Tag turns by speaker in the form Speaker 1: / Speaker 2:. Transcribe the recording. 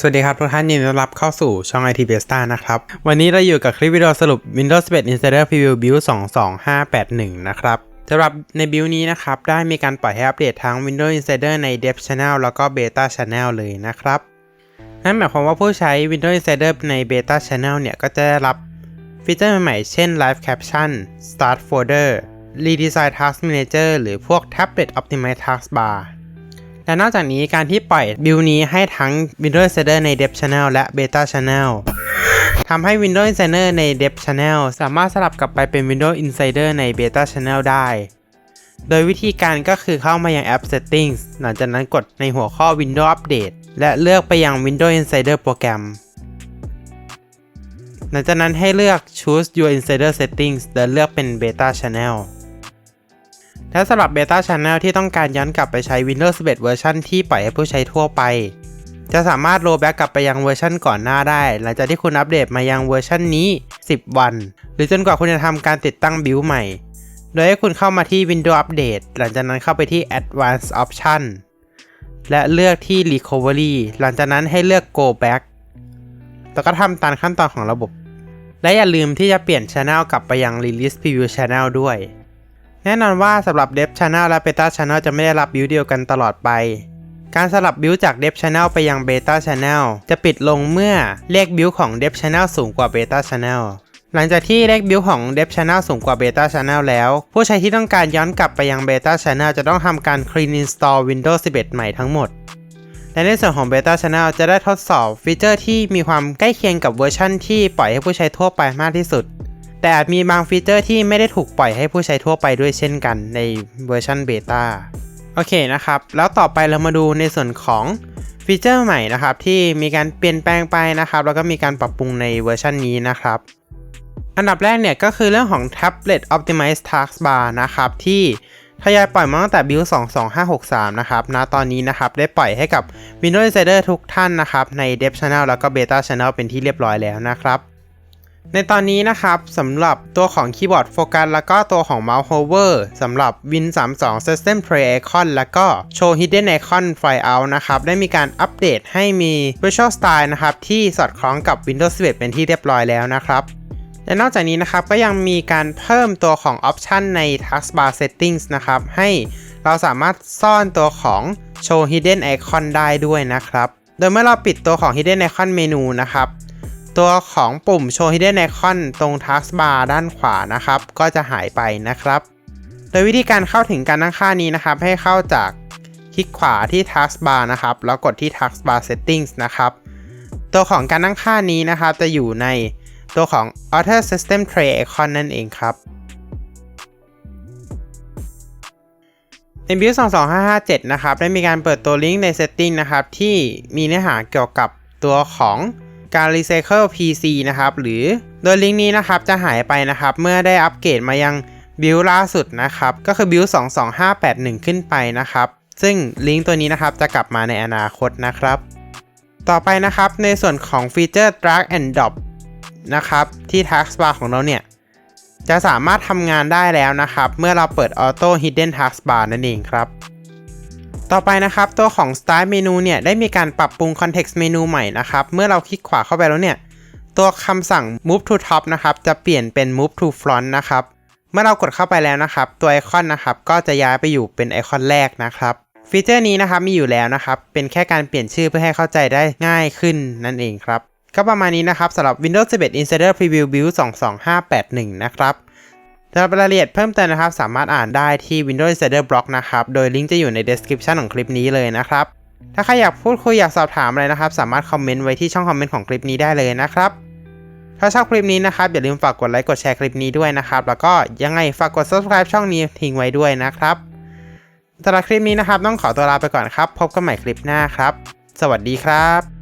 Speaker 1: สวัสดีครับทุกท่านยินดีต้อนรับเข้าสู่ช่อง IT Besta นะครับ วันนี้เราอยู่กับคลิปวิดีโอสรุป Windows 11 Insider Preview Build 22581 นะครับสำหรับในบิลนี้นะครับ ได้มีการปล่อยให้อัปเดตทั้ง Windows Insider ใน Dev Channel แล้วก็ Beta Channel เลยนะครับ นั่นหมายความว่าผู้ใช้ Windows Insider ใน Beta Channel เนี่ย ก็จะได้รับฟีเจอร์ใหม่ๆ เช่น Live Caption Start Folder Redesign Task Manager หรือพวก Tablet Optimize Taskbar และนอกจากนี้การที่ปล่อยบิลนี้ให้ทั้ง Windows Insider ใน Dev Channel และ Beta Channel ทำให้ Windows Insider ใน Dev Channel สามารถสลับกลับไปเป็น Windows Insider ใน Beta Channel ได้ โดยวิธีการก็คือเข้ามายังแอป Settings หลังจากนั้นกดในหัวข้อ Windows Update และเลือกไปยัง Windows Insider โปรแกรม หลังจากนั้นให้เลือก Choose Your Insider Settings และเลือกเป็น Beta Channel และสำหรับ Beta Channel ที่ต้องการย้อนกลับไปใช้ Windows 11 เวอร์ชันที่ปล่อยให้ผู้ใช้ทั่วไป จะสามารถโรแบ็กกลับไปยังเวอร์ชันก่อนหน้าได้ หลังจากที่คุณอัปเดตมายังเวอร์ชันนี้ 10 วัน หรือจนกว่าคุณจะทำการติดตั้งบิลใหม่ โดยให้คุณเข้ามาที่ Windows Update หลังจากนั้นเข้าไปที่ Advanced Option และเลือกที่ Recovery หลังจากนั้นให้เลือก Go Back แล้วก็ทำตามขั้นตอนของระบบ และอย่าลืมที่จะเปลี่ยน Channel กลับไปยัง Release Preview Channel ด้วย แน่นอนว่าสำหรับ Dev Channel และ Beta Channel จะไม่ได้รับบิลเดียวกันตลอดไป การสลับบิลจาก Dev Channel ไปยัง Beta Channel จะปิดลงเมื่อเลขบิลของ Dev Channel สูงกว่า Beta Channel หลังจากที่เลขบิลของ Dev Channel สูงกว่า Beta Channel แล้ว ผู้ใช้ที่ต้องการย้อนกลับไปยัง Beta Channel จะต้องทำการ Clean Install Windows 11 ใหม่ทั้งหมด และในส่วนของ Beta Channel จะได้ทดสอบฟีเจอร์ที่มีความใกล้เคียงกับเวอร์ชันที่ปล่อยให้ผู้ใช้ทั่วไปมากที่สุด แต่อาจมีบางฟีเจอร์ที่ไม่ได้ถูกปล่อยให้ผู้ใช้ทั่วไปด้วยเช่นกันในเวอร์ชันเบต้าโอเคนะครับ แล้วต่อไปเรามาดูในส่วนของฟีเจอร์ใหม่นะครับ ที่มีการเปลี่ยนแปลงไปนะครับ แล้วก็มีการปรับปรุงในเวอร์ชันนี้นะครับ อันดับแรกเนี่ยก็คือเรื่องของ Tablet Optimize Taskbar นะครับ ที่ทยอยปล่อยมาตั้งแต่ Build 22563 นะครับณตอนนี้นะครับ ได้ปล่อยให้กับ Windows Insider ทุกท่านนะครับ ใน Dev Channel แล้วก็ Beta Channel เป็นที่เรียบร้อยแล้วนะครับ ในตอนนี้นะครับสำหรับตัวของคีย์บอร์ดโฟกัสแล้วก็ตัวของเมาส์โฮเวอร์สำหรับ Win 32 System Tray Icon แล้วก็ Show Hidden Icon Fly Out นะครับได้มีการอัปเดตให้มี Visual Style นะครับที่สอดคล้องกับ Windows 11 เป็นที่เรียบร้อยแล้วนะครับและนอกจากนี้นะครับก็ยังมีการเพิ่มตัวของ Option ใน Taskbar Settings นะครับให้เราสามารถซ่อนตัวของ Show Hidden Icon ได้ด้วยนะครับ โดยเมื่อเราปิดตัวของ Hidden Icon เมนูนะครับ ตัวของปุ่ม Show Hidden Icon ตรง Taskbar ด้านขวานะครับ ก็จะหายไปนะครับ โดยวิธีการเข้าถึงการตั้งค่านี้นะครับ ให้เข้าจากคลิกขวาที่ Taskbar นะครับ แล้วกดที่ Taskbar Settings นะครับ ตัวของการตั้งค่านี้นะครับ จะอยู่ในตัวของ Auto System Tray Icon นั่นเองครับใน Build 22557 นะครับ ได้มีการเปิดตัวลิงก์ใน Setting นะครับ ที่มีเนื้อหาเกี่ยวกับตัวของ การ Recycle PC นะครับ หรือโดยลิงก์นี้นะครับจะหายไปนะครับ เมื่อได้อัปเกรดมายัง Build ล่าสุดนะครับ ก็คือ Build 22581 ขึ้นไปนะครับ ซึ่งลิงก์ตัวนี้นะครับจะกลับมาในอนาคตนะครับ ต่อไปนะครับในส่วนของฟีเจอร์ Drag and Drop นะครับ ที่ Taskbar ของเราเนี่ย จะสามารถทำงานได้แล้วนะครับ เมื่อเราเปิด Auto Hidden Taskbar นั่นเองครับ ต่อไปนะครับตัวของ Style Menu เนี่ยได้มีการปรับปรุง Context Menu ใหม่นะครับ เมื่อเราคลิกขวาเข้าไปแล้วเนี่ย ตัวคำสั่ง Move to Top นะครับ จะเปลี่ยนเป็น Move to Front นะครับ เมื่อเรากดเข้าไปแล้วนะครับ ตัวไอคอนนะครับ ก็จะย้ายไปอยู่เป็นไอคอนแรกนะครับ ฟีเจอร์นี้นะครับมีอยู่แล้วนะครับ เป็นแค่การเปลี่ยนชื่อเพื่อให้เข้าใจได้ง่ายขึ้นนั่นเองครับ ก็ประมาณนี้นะครับสำหรับ Windows 11 Insider Preview Build 22581 นะครับ สำหรับรายละเอียดเพิ่มเติมนะครับ สามารถอ่านได้ที่ Windows Insider Blog นะครับ โดยลิงก์จะอยู่ใน description ของคลิปนี้เลยนะครับ ถ้าใครอยากพูดคุยอยากสอบถามอะไรนะครับ สามารถคอมเมนต์ไว้ที่ช่องคอมเมนต์ของคลิปนี้ได้เลยนะครับ ถ้าชอบคลิปนี้นะครับ อย่าลืมฝากกดไลค์กดแชร์คลิปนี้ด้วยนะครับ แล้วก็ยังไงฝากกด subscribe ช่องนี้ทิ้งไว้ด้วยนะครับสำหรับคลิปนี้นะครับต้องขอตัวลาไปก่อนครับ พบกันใหม่คลิปหน้าครับ สวัสดีครับ